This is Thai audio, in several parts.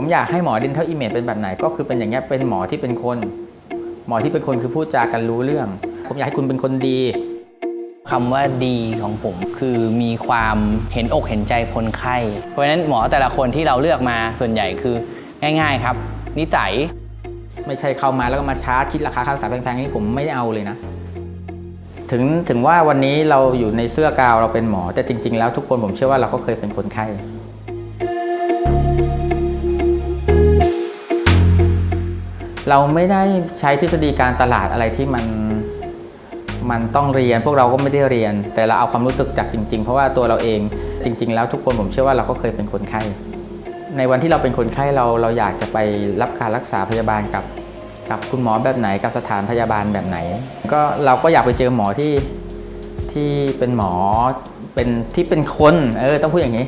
ผมอยากให้หมอ dental image เป็นแบบไหน ก็คือเป็นอย่างเงี้ยเป็นหมอที่เป็นคน หมอที่เป็นคนคือพูดจากันรู้เรื่อง ผมอยากให้คุณเป็นคนดีคำว่าดีของผมคือมีความเห็นอกเห็นใจคนไข้ เพราะฉะนั้นหมอแต่ละคนที่เราเลือกมาส่วนใหญ่คือง่าย ๆ ครับ นิสัยไม่ใช่เข้ามาแล้วก็มาชาร์จคิดราคาค่ารักษาแพงๆนี่ผมไม่ได้เอาเลยนะ ถึงถึงว่าวันนี้เราอยู่ในเสื้อกาวเราเป็นหมอ แต่จริง ๆ แล้วทุกคนผมเชื่อว่าเราก็เคยเป็นคนไข้ เราไม่ได้ใช้ทฤษฎีการตลาดอะไรที่มันมันต้องเรียนพวกเราก็ไม่ได้เรียน แต่เราเอาความรู้สึกจากจริง ๆ เพราะว่าตัวเราเองจริง ๆ แล้วทุกคนผมเชื่อว่าเราก็เคยเป็นคนไข้ ในวันที่เราเป็นคนไข้เราเราอยากจะไปรับการรักษาพยาบาลกับ กับคุณหมอแบบไหนกับสถานพยาบาลแบบไหน ก็เราก็อยากไปเจอหมอที่ที่เป็นหมอเป็นที่เป็นคนเออต้องพูดอย่างนี้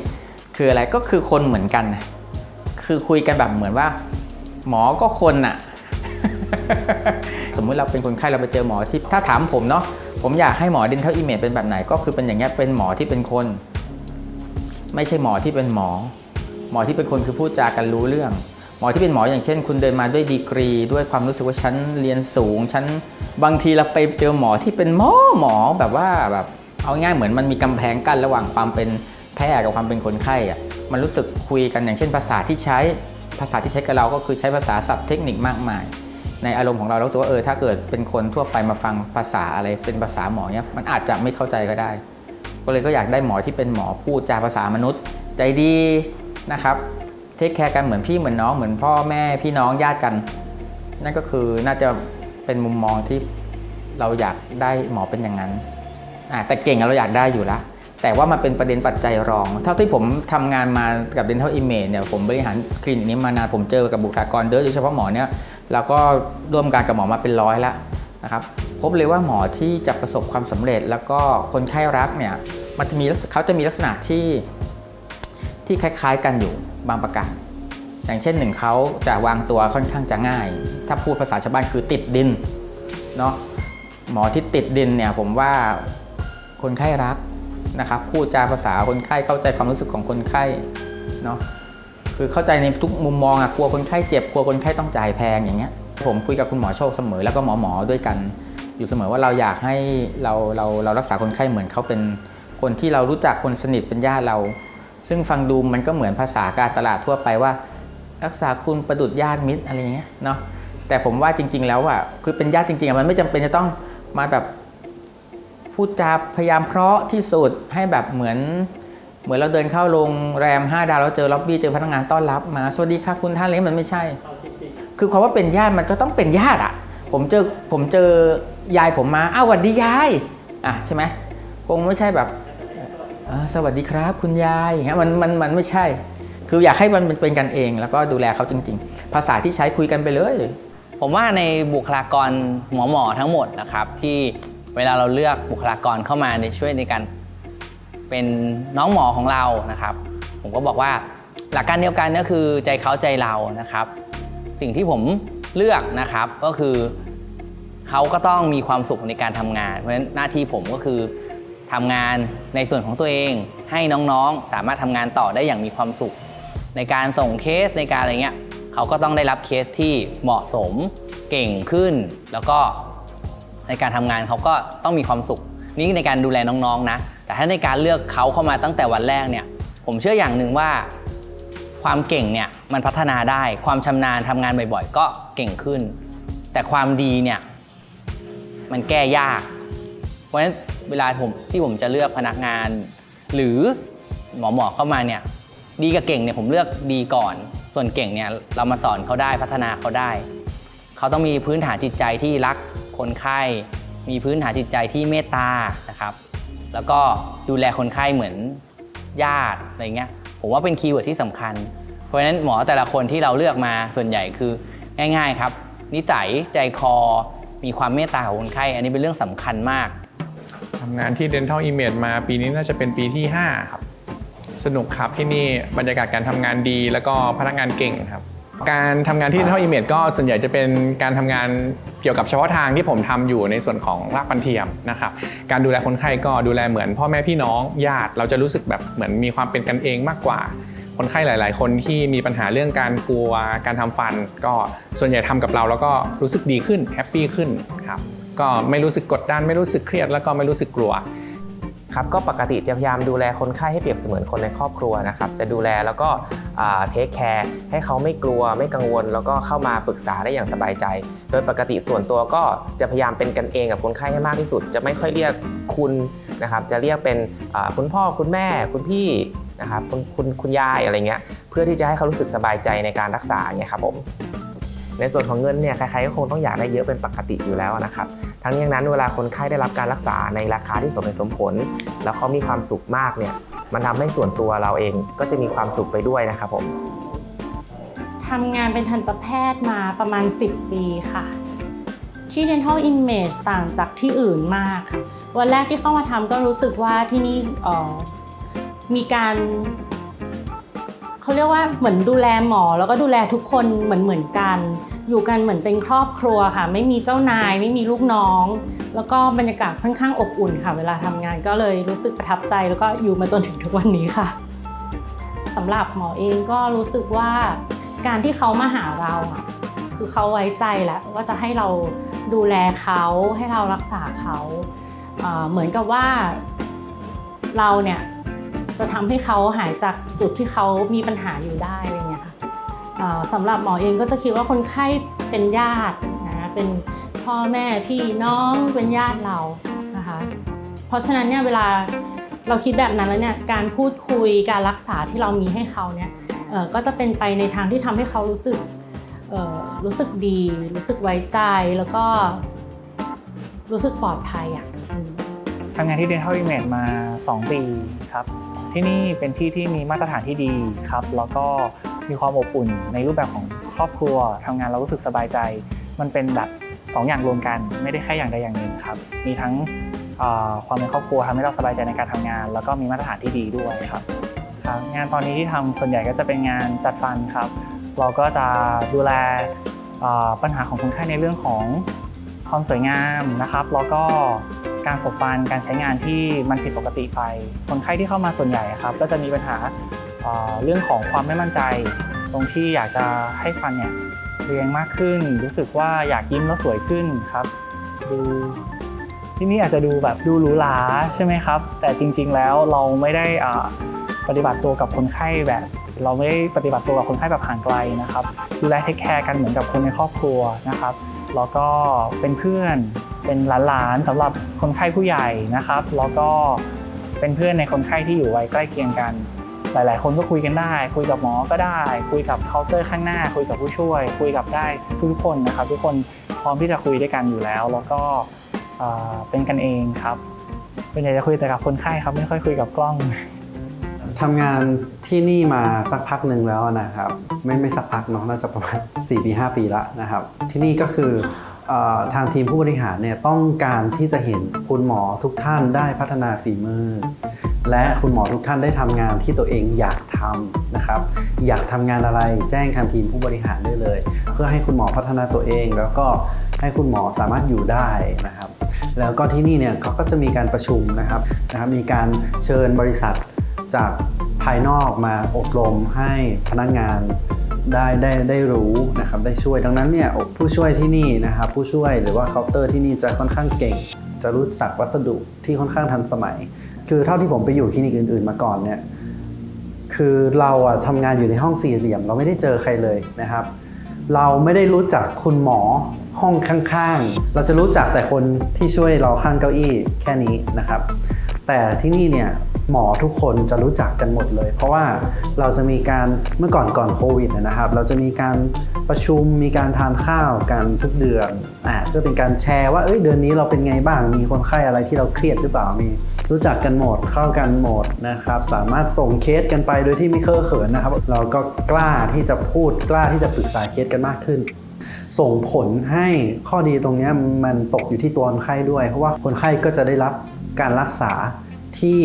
คืออะไรก็คือคนเหมือนกัน คือคุยกันแบบเหมือนว่า หมอก็คนน่ะ สมมุติเราเป็นคนไข้เราไปเจอหมอที่ถ้าถามผมเนาะผมอยากให้หมอ dental image เป็นแบบไหนก็คือเป็นอย่างเงี้ยเป็นหมอที่เป็นคน ไม่ใช่หมอที่เป็นหมอ หมอที่เป็นคนคือพูดจากันรู้เรื่อง หมอที่เป็นหมออย่างเช่น คุณเดินมาด้วยดีกรี ด้วยความรู้สึกว่าฉันเรียนสูงฉันบางทีเราไปเจอหมอที่เป็นหมอหมอแบบว่าแบบเอาง่ายเหมือนมันมีกำแพงกั้นระหว่างความเป็นแพทย์กับความเป็นคนไข้อะมันรู้สึกคุยกันอย่างเช่นภาษาที่ใช้ภาษาที่ใช้กับเราก็คือใช้ภาษาศัพท์เทคนิคมากมาย ในอารมณ์ของเราเราสึกว่าเออถ้าเกิดเป็นคนทั่วไปมาฟังภาษาอะไรเป็นภาษาหมอเนี่ยมันอาจจะไม่เข้าใจก็ได้ ก็เลยก็อยากได้หมอที่เป็นหมอพูดจาภาษามนุษย์ ใจดีนะครับเทคแคร์กันเหมือนพี่เหมือนน้องเหมือนพ่อแม่พี่น้องญาติกัน นั่นก็คือน่าจะเป็นมุมมองที่เราอยากได้หมอเป็นอย่างนั้นอะแต่เก่งเราอยากได้อยู่ละแต่ว่ามันเป็นประเด็นปัจจัยรอง เท่าที่ผมทำงานมากับ Dental Image เนี่ยผมบริหารคลินิกนี้มานานผมเจอกับบุคลากรเยอะโดยเฉพาะหมอเนี่ย เราก็ร่วมการกับหมอมาเป็นร้อยแล้วนะครับพบเลยว่าหมอที่จะประสบความสำเร็จ แล้วก็คนไข้รักเนี่ยมันจะมีเขาจะมีลักษณะที่ที่คล้าย ๆ กันอยู่บางประการอย่างเช่นหนึ่งเขาจะวางตัวค่อนข้างจะง่าย ถ้าพูดภาษาชาวบ้านคือติดดินเนาะหมอที่ติดดินเนี่ยผมว่าคนไข้รักนะครับพูดจาภาษาคนไข้เข้าใจความรู้สึกของคนไข้เนาะ คือเข้าใจในทุกมุมมองอะกลัวคนไข้เจ็บกลัวคนไข้ต้องจ่ายแพงอย่างเงี้ยผมคุยกับคุณหมอโชคเสมอแล้วก็หมอหมอๆด้วยกัน อยู่เสมอว่าเราอยากให้เราเราเรารักษาคนไข้เหมือนเขาเป็นคนที่เรารู้จักคนสนิทเป็นญาติเรา ซึ่งฟังดูมันก็เหมือนภาษาการตลาดทั่วไปว่า รักษาคุณประดุดญาติมิตรอะไรอย่างเงี้ยเนาะแต่ผมว่าจริง ๆ แล้วอะคือเป็นญาติจริงๆอะมันไม่จำเป็นจะต้องมาแบบพูดจาพยายามเพราะที่สุดให้แบบเหมือน เหมือนเราเดินเข้าโรงแรม 5 ดาวแล้วเจอล็อบบี้เจอพนักงานต้อนรับมาสวัสดีค่ะคุณท่านเลยมันไม่ใช่ คือความว่าเป็นญาติมันก็ต้องเป็นญาติอะ ผมเจอผมเจอยายผมมาอ้าวสวัสดียายอะใช่ไหมคงไม่ใช่แบบสวัสดีครับคุณยายอย่างเงี้ยมันมันมันไม่ใช่ คืออยากให้มันเป็นกันเอง แล้วก็ดูแลเขาจริง ๆ ภาษาที่ใช้คุยกันไปเลย ผมว่าในบุคลากรหมอหมอทั้งหมดนะครับที่เวลาเราเลือกบุคลากรเข้ามาในช่วยในการ เป็นน้องหมอของเรานะครับ ผมก็บอกว่าหลักการเดียวกันก็คือใจเขาใจเรานะครับ สิ่งที่ผมเลือกนะครับก็คือเขาก็ต้องมีความสุขในการทำงาน เพราะฉะนั้นหน้าที่ผมก็คือทำงานในส่วนของตัวเอง ให้น้องๆสามารถทำงานต่อได้อย่างมีความสุข ในการส่งเคสในการอะไรเงี้ยเขาก็ต้องได้รับเคสที่เหมาะสมเก่งขึ้น แล้วก็ในการทำงานเขาก็ต้องมีความสุข นี่ในการดูแลน้องๆนะ แต่ถ้าในการเลือกเขาเข้ามาตั้งแต่วันแรกเนี่ย ผมเชื่ออย่างหนึ่งว่า ความเก่งเนี่ยมันพัฒนาได้ ความชำนาญทำงานบ่อยๆ ก็เก่งขึ้น แต่ความดีเนี่ยมันแก้ยาก เพราะฉะนั้นเวลาผมที่ผมจะเลือกพนักงาน หรือหมอหมอเข้ามาเนี่ยดีกับเก่งเนี่ยผมเลือกดีก่อน ส่วนเก่งเนี่ยเรามาสอนเขาได้พัฒนาเขาได้ เขาต้องมีพื้นฐานจิตใจที่รักคนไข้ มีพื้นฐานจิตใจที่เมตตานะครับ แล้วก็ดูแลคนไข้เหมือนญาติอะไรเงี้ยผมว่าเป็นคีย์เวิร์ดที่สำคัญ เพราะฉะนั้นหมอแต่ละคนที่เราเลือกมาส่วนใหญ่คือง่าย ๆ ครับ นิสัยใจคอ มีความเมตตาของคนไข้ อันนี้เป็นเรื่องสำคัญมากทำงานที่ Dental Image มาปีนี้น่าจะเป็นปีที่ 5 ครับ สนุกครับที่นี่บรรยากาศการทำงานดี แล้วก็พนักงานเก่งครับ การทำงานที่ Dental Image ก็ส่วนใหญ่จะเป็นการทำงานเกี่ยวกับเฉพาะทางที่ผมทำอยู่ในส่วนของรากฟันเทียมนะครับการดูแลคนไข้ก็ดูแลเหมือนพ่อแม่พี่น้องญาติเราจะรู้สึกแบบเหมือนมีความเป็นกันเองมากกว่า คนไข้หลาย ๆ คนที่มีปัญหาเรื่องการกลัวการทำฟัน ก็ส่วนใหญ่ทำกับเราแล้วก็รู้สึกดีขึ้นแฮปปี้ขึ้นครับก็ไม่รู้สึกกดดันไม่รู้สึกเครียดแล้วก็ไม่รู้สึกกลัว ครับก็ปกติจะพยายามดูแลคนไข้ให้เปรียบเสมือนคนในครอบครัวนะครับ จะดูแลแล้วก็เทคแคร์ให้เขาไม่กลัวไม่กังวล แล้วก็เข้ามาปรึกษาได้อย่างสบายใจ โดยปกติส่วนตัวก็จะพยายามเป็นกันเองกับคนไข้ให้มากที่สุด จะไม่ค่อยเรียกคุณนะครับจะเรียกเป็นคุณพ่อคุณแม่คุณพี่นะครับคุณคุณคุณยายอะไรเงี้ยเพื่อที่จะให้เขารู้สึกสบายใจในการรักษาเงี้ยครับผม ในส่วนของเงินเนี่ยใครๆก็คงต้องอยากได้เยอะเป็นปกติอยู่แล้วนะครับทั้งนี้ทั้งนั้นเวลาคนไข้ได้รับการรักษาในราคาที่สมเหตุสมผล แล้วเขามีความสุขมากเนี่ยมันทำให้ส่วนตัวเราเองก็จะมีความสุขไปด้วยนะครับผมทำงานเป็นทันตแพทย์มาประมาณ 10 ปีค่ะ ที่ Dental Image ต่างจากที่อื่นมากค่ะ วันแรกที่เข้ามาทำก็รู้สึกว่าที่นี่ออมีการ เขาเรียกว่าเหมือนดูแลหมอ แล้วก็ดูแลทุกคนเหมือนเหมือนกัน อยู่กันเหมือนเป็นครอบครัวค่ะ ไม่มีเจ้านาย ไม่มีลูกน้อง แล้วก็บรรยากาศค่อนข้างอบอุ่นค่ะ เวลาทำงานก็เลยรู้สึกประทับใจ แล้วก็อยู่มาจนถึงทุกวันนี้ค่ะสำหรับหมอเองก็รู้สึกว่าการที่เขามาหาเราอะคือเขาไว้ใจแล้วว่าจะให้เราดูแลเขาให้เรารักษาเขาเหมือนกับว่าเราเนี่ย จะทำให้เขาหายจากจุดที่เขามีปัญหาอยู่ได้อะไรเงี้ยค่ะสำหรับหมอเองก็จะคิดว่าคนไข้เป็นญาตินะเป็นพ่อแม่พี่น้องเป็นญาติเรานะคะเพราะฉะนั้นเนี่ยเวลาเราคิดแบบนั้นแล้วเนี่ยการพูดคุยการรักษาที่เรามีให้เขาเนี่ยก็จะเป็นไปในทางที่ทำให้เขารู้สึกรู้สึกดี รู้สึกไว้ใจแล้วก็รู้สึกปลอดภัยอะทำงานที่ Dental Image มา 2 ปีครับ ที่นี่เป็นที่ที่มีมาตรฐานที่ดีครับ แล้วก็มีความอบอุ่นในรูปแบบของครอบครัวทำงานเรารู้สึกสบายใจ มันเป็นแบบสองอย่างรวมกันไม่ได้แค่อย่างใดอย่างหนึ่งครับ มีทั้งความเป็นครอบครัวทำให้เราสบายใจในการทำงาน แล้วก็มีมาตรฐานที่ดีด้วยครับครับงานตอนนี้ที่ทำส่วนใหญ่ก็จะเป็นงานจัดฟันครับ เราก็จะดูแลปัญหาของคนไข้ในเรื่องของความสวยงามนะครับ แล้วก็ การสบฟันการใช้งานที่มันผิดปกติไปคนไข้ที่เข้ามาส่วนใหญ่ครับก็จะมีปัญหาเเรื่องของความไม่มั่นใจ ตรงที่อยากจะให้ฟันเนี่ยเรียงมากขึ้น รู้สึกว่าอยากยิ้มแล้วสวยขึ้นครับ ดูที่นี่อาจจะดูแบบดูหรูหราใช่ไหมครับ แต่จริง ๆแล้วเราไม่ได้อ่าปฏิบัติตัวกับคนไข้แบบ เราไม่ได้ปฏิบัติตัวกับคนไข้แบบห่างไกลนะครับดูแลเทคแคร์กันเหมือนกับคนในครอบครัวนะครับแล้วก็เป็นเพื่อน เป็นหลานๆสำหรับคนไข้ผู้ใหญ่นะครับ แล้วก็เป็นเพื่อนในคนไข้ที่อยู่ไวัยใกล้เคียงกัน หลาย ๆ คนก็คุยกันได้ คุยกับหมอก็ได้ คุยกับเคาน์เตอร์ข้างหน้า คุยกับผู้ช่วย คุยกับได้ทุกคนนะครับ ทุกคนพร้อมที่จะคุยด้วยกันอยู่แล้ว แล้วก็เป็นกันเองครับเป็นใหญ่จะคุยแต่กับคนไข้ครับไม่ค่อยคุยกับกล้องทำงานที่นี่มาสักพักหนึ่งแล้วนะครับ ไม่ไม่สักพักเนาะน่าจะประมาณ4ปี5ปีละนะครับ ที่นี่ก็คือ ทางทีมผู้บริหารเนี่ยต้องการที่จะเห็นคุณหมอทุกท่านได้พัฒนาฝีมือ และคุณหมอทุกท่านได้ทำงานที่ตัวเองอยากทำนะครับ อยากทำงานอะไรแจ้งทางทีมผู้บริหารได้เลย เพื่อให้คุณหมอพัฒนาตัวเอง แล้วก็ให้คุณหมอสามารถอยู่ได้นะครับ แล้วก็ที่นี่เนี่ยเขาก็จะมีการประชุมนะครับนะครับ มีการเชิญบริษัทจากภายนอกมาอบรมให้พนักงาน ได้ได้ได้รู้นะครับได้ช่วยดังนั้นเนี่ยผู้ช่วยที่นี่นะครับผู้ช่วยหรือว่าเคาน์เตอร์ที่นี่จะค่อนข้างเก่ง จะรู้จักวัสดุที่ค่อนข้างทันสมัย คือเท่าที่ผมไปอยู่คลินิกอื่น ๆ มาก่อนเนี่ยคือเราอะทำงานอยู่ในห้องสี่เหลี่ยม เราไม่ได้เจอใครเลยนะครับ เราไม่ได้รู้จักคุณหมอห้องข้างๆ เราจะรู้จักแต่คนที่ช่วยเราข้างเก้าอี้แค่นี้นะครับ แต่ที่นี่เนี่ยหมอทุกคนจะรู้จักกันหมดเลย เพราะว่าเราจะมีการเมื่อก่อนก่อนโควิดนะครับ เราจะมีการประชุมมีการทานข้าวกันทุกเดือนอ่าเพื่อเป็นการแชร์ว่าเอ้ยเดือนนี้เราเป็นไงบ้างมีคนไข้อะไรที่เราเครียดหรือเปล่ามีรู้จักกันหมดเข้ากันหมดนะครับ สามารถส่งเคสกันไปโดยที่ไม่เคอะเขินนะครับ เราก็กล้าที่จะพูดกล้าที่จะปรึกษาเคสกันมากขึ้น ส่งผลให้ข้อดีตรงนี้มันตกอยู่ที่ตัวคนไข้ด้วย เพราะว่าคนไข้ก็จะได้รับ การรักษาที่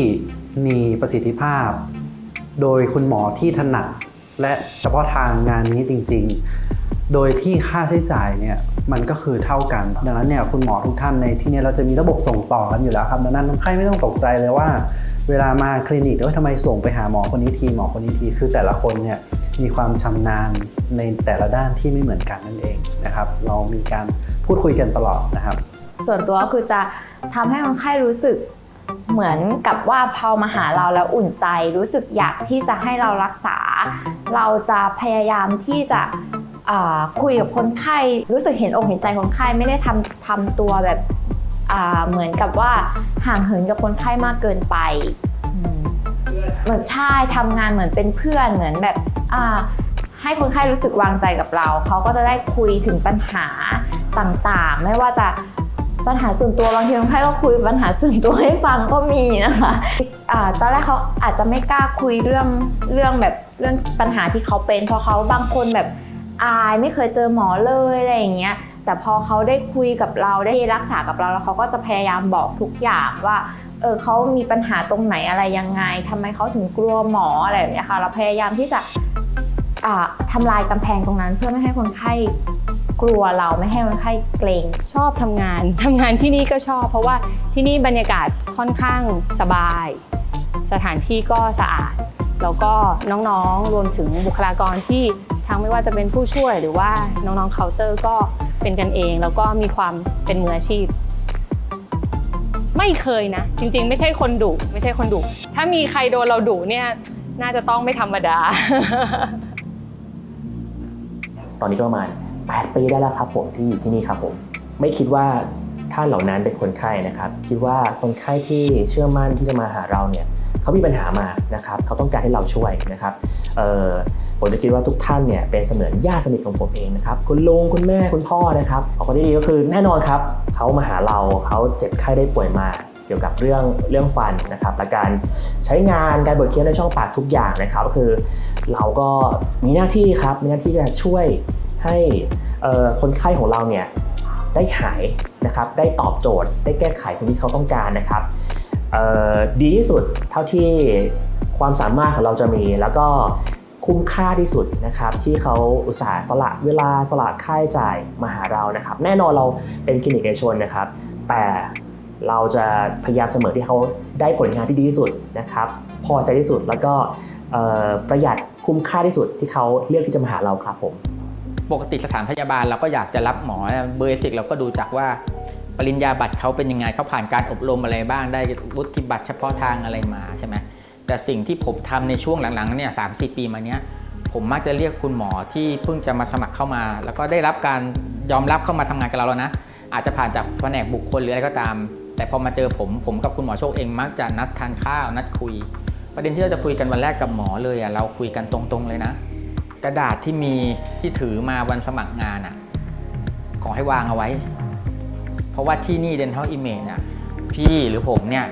มีประสิทธิภาพ โดยคุณหมอที่ถนัดและเฉพาะทางงานนี้จริง ๆ โดยที่ค่าใช้จ่ายเนี่ยมันก็คือเท่ากัน ดังนั้นเนี่ยคุณหมอทุกท่านในที่นี้เราจะมีระบบส่งต่อกันอยู่แล้วครับ ดังนั้นคนไข้ไม่ต้องตกใจเลยว่า เวลามาคลินิกเอ้ยทำไมส่งไปหาหมอคนนี้ทีหมอคนนี้ทีคือแต่ละคนเนี่ยมีความชำนาญในแต่ละด้านที่ไม่เหมือนกันนั่นเองนะครับ เรามีการพูดคุยกันตลอดนะครับ ส่วนตัวก็คือจะทำให้คนไข้รู้สึกเหมือนกับว่าพอมาหาเราแล้วอุ่นใจ รู้สึกอยากที่จะให้เรารักษา เราจะพยายามที่จะคุยกับคนไข้รู้สึกเห็นอกเห็นใจคนไข้ไม่ได้ทำทำตัวแบบเหมือนกับว่าห่างเหินกับคนไข้มากเกินไปเหมือนใช่ทำงานเหมือนเป็นเพื่อนเหมือนแบบให้คนไข้รู้สึกวางใจกับเราเขาก็จะได้คุยถึงปัญหาต่างๆ ไม่ว่าจะ ปัญหาส่วนตัวบางทีคนไข้ก็คุยปัญหาส่วนตัวให้ฟังก็มีนะคะตอนแรกเขาอาจจะไม่กล้าคุยเรื่องเรื่องแบบเรื่องปัญหาที่เขาเป็นเพราะเขาบางคนแบบอายไม่เคยเจอหมอเลยอะไรอย่างเงี้ยแต่พอเขาได้คุยกับเราได้รักษากับเราแล้วเขาก็จะพยายามบอกทุกอย่างว่าเออเขามีปัญหาตรงไหนอะไรยังไงทำไมเขาถึงกลัวหมออะไรแบบเนี้ยค่ะเราพยายามที่จะอ่าทำลายกำแพงตรงนั้น เพื่อไม่ให้คนไข้ กลัวเราไม่ให้คนไข้เกรงชอบทำงานทำงานที่นี่ก็ชอบ เพราะว่าที่นี่บรรยากาศค่อนข้างสบาย สถานที่ก็สะอาด แล้วก็น้องๆรวมถึงบุคลากรที่ทั้งไม่ว่าจะเป็นผู้ช่วยหรือว่าน้องๆเคาน์เตอร์ก็เป็นกันเอง แล้วก็มีความเป็นมืออาชีพ ไม่เคยนะ จริงๆ ไม่ใช่คนดุไม่ใช่คนดุถ้ามีใครโดนเราดุเนี่ยน่าจะต้องไม่ธรรมดา ตอนนี้ก็ประมาณ 8 ปีได้แล้วครับผมที่อยู่ที่นี่ครับผม ไม่คิดว่าท่านเหล่านั้นเป็นคนไข้นะครับ คิดว่าคนไข้ที่เชื่อมั่นที่จะมาหาเราเนี่ยเขามีปัญหามานะครับเขาต้องการให้เราช่วยนะครับผมจะคิดว่าทุกท่านเนี่ยเป็นเสมือนญาติสนิทของผมเองนะครับคุณลุงคุณแม่คุณพ่อนะครับเอคนที่ดีก็คือแน่นอนครับเขามาหาเราเขาเจ็บไข้ได้ป่วยมาเกี่ยวกับเรื่องเรื่องฟันนะครับและการใช้งานการบดเคี้ยวในช่องปากทุกอย่างนะครับก็คือ เราก็มีหน้าที่ครับมีหน้าที่จะช่วย ให้คนไข้ของเราเนี่ยได้หายนะครับได้ตอบโจทย์ ได้แก้ไขสิ่งที่เขาต้องการนะครับดีที่สุดเท่าที่ความสามารถของเราจะมี แล้วก็คุ้มค่าที่สุดนะครับที่เขาอุตส่าห์สละเวลาสละค่าใช้จ่ายมาหาเรานะครับ แน่นอนเราเป็นคลินิกเอกชนนะครับ แต่เราจะพยายามเสมอที่เขาได้ผลงานที่ดีที่สุดนะครับ พอใจที่สุดแล้วก็ประหยัดคุ้มค่าที่สุดที่เขาเลือกที่จะมาหาเราครับผม ปกติสถานพยาบาลเราก็อยากจะรับหมอเบสิกเราก็ดูจากว่าปริญญาบัตรเขาเป็นยังไงเขาผ่านการอบรมอะไรบ้างได้วุฒิบัตรเฉพาะทางอะไรมาใช่ไหมแต่สิ่งที่ผมทำในช่วงหลังๆเนี่ยสามสี่ปีมาเนี้ยผมมักจะเรียกคุณหมอที่เพิ่งจะมาสมัครเข้ามา แล้วก็ได้รับการยอมรับเข้ามาทำงานกับเราแล้วนะ อาจจะผ่านจากแผนกบุคคลหรืออะไรก็ตาม แต่พอมาเจอผมผมกับคุณหมอโชคเองมักจะนัดทานข้าวนัดคุย ประเด็นที่เราจะคุยกันวันแรกกับหมอเลยอะเราคุยกันตรงๆเลยนะ กระดาษที่มีที่ถือมาวันสมัครงานอะขอให้วางเอาไว้ เพราะว่าที่นี่ Dental Image น่ะพี่หรือผมเนี่ย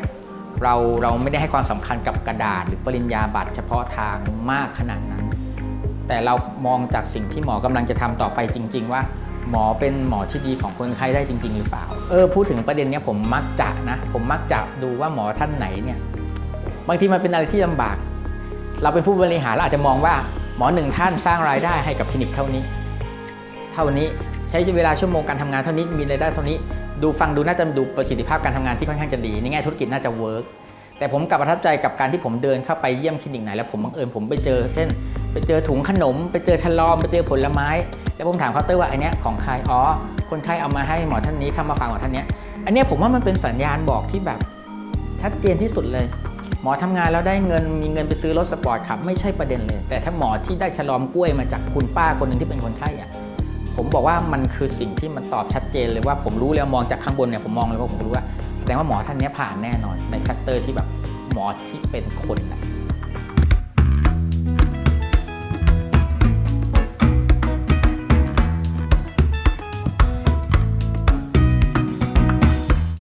เราเราไม่ได้ให้ความสำคัญกับกระดาษ หรือปริญญาบัตรเฉพาะทางมากขนาดนั้น แต่เรามองจากสิ่งที่หมอกำลังจะทำต่อไปจริง ๆ ว่า หมอเป็นหมอที่ดีของคนไข้ได้จริง ๆ หรือเปล่า เออพูดถึงประเด็นเนี้ยผมมักจะนะ ผมมักจะดูว่าหมอท่านไหนเนี่ยบางทีมันเป็นอะไรที่ลำบาก เราเป็นผู้บริหารเราอาจจะมองว่า หมอหนึ่งท่านสร้างรายได้ให้กับคลินิกเท่านี้ เท่านี้ใช้เวลาชั่วโมงการทำงานเท่านี้มีรายได้เท่านี้ ดูฟังดูน่าจะดูประสิทธิภาพการทำงานที่ค่อนข้างจะดีในแง่ธุรกิจน่าจะเวิร์กแต่ผมกลับประทับใจกับการที่ผมเดินเข้าไปเยี่ยมคลินิกไหนแล้วผมบังเอิญผมไปเจอ เช่น ไปเจอถุงขนม ไปเจอฉลอมไปเจอผลไม้ แล้วผมถามเคาน์เตอร์ว่าอันเนี้ยของใครอ๋อคนไข้เอามาให้หมอท่านนี้เข้ามาฟังหมอท่านเนี้ยอันเนี้ยผมว่ามันเป็นสัญญาณบอกที่แบบชัดเจนที่สุดเลย หมอทำงานแล้วได้เงินมีเงินไปซื้อรถสปอร์ตขับไม่ใช่ประเด็นเลย แต่ถ้าหมอที่ได้ฉลอมกล้วยมาจากคุณป้าคนหนึ่งที่เป็นคนไข้อะผมบอกว่ามันคือสิ่งที่มันตอบชัดเจนเลยว่าผมรู้แล้วมองจากข้างบนเนี่ยผมมองเลยว่าผมรู้ว่าแสดงว่าหมอท่านนี้ผ่านแน่นอนในแฟกเตอร์ที่แบบหมอที่เป็นคนนะ